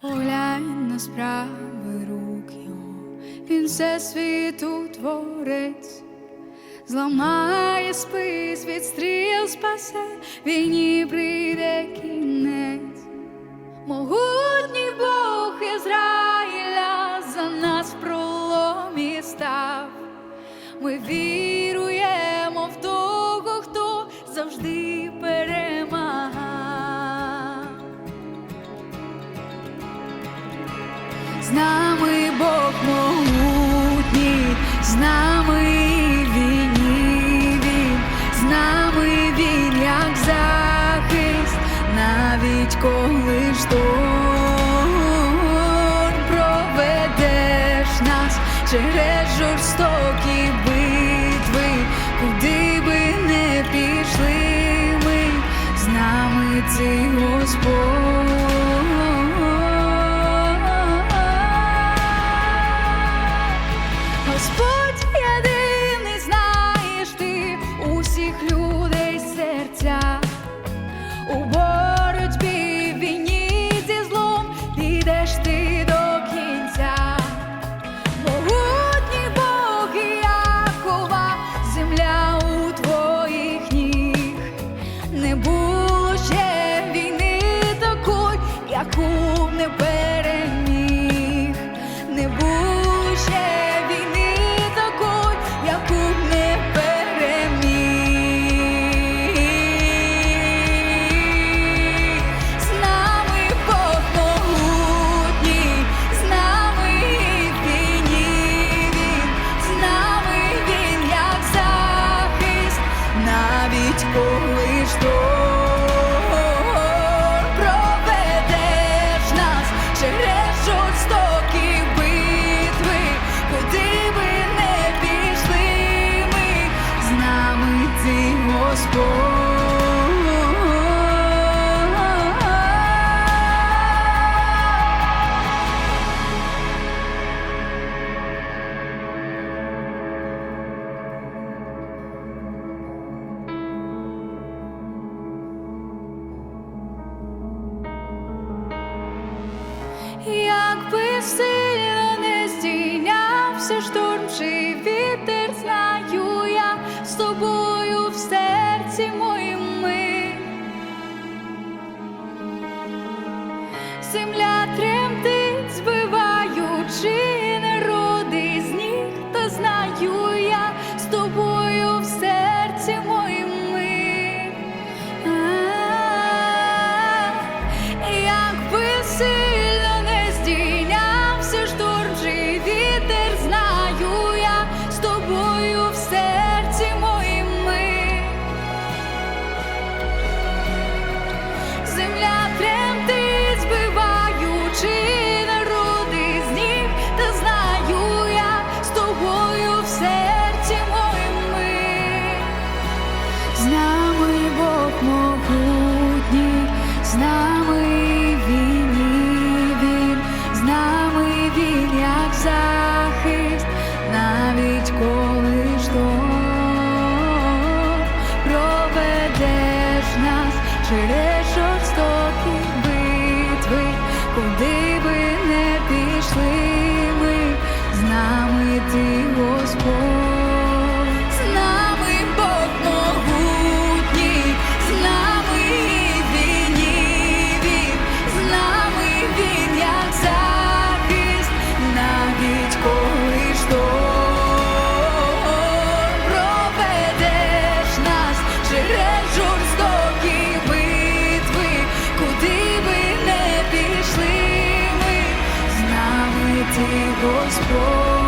Поглянь на справи рук його, він все світу творець, зламає спис від стріл спасе, війні прийде кінець, могутній Бог Ізраїля за нас в проломі став, ми віруємо в того, хто завжди перед. з нами Бог могутній, з нами війні він, з нами він, як захист, навіть коли ж то. spoon. милості Господь. Сильно не здійнявся штурм чи вітер, знаю я з тобою. земля тре. через жорстокі битви, куди би не пішли ми, з нами ти Господь. Ти Господь.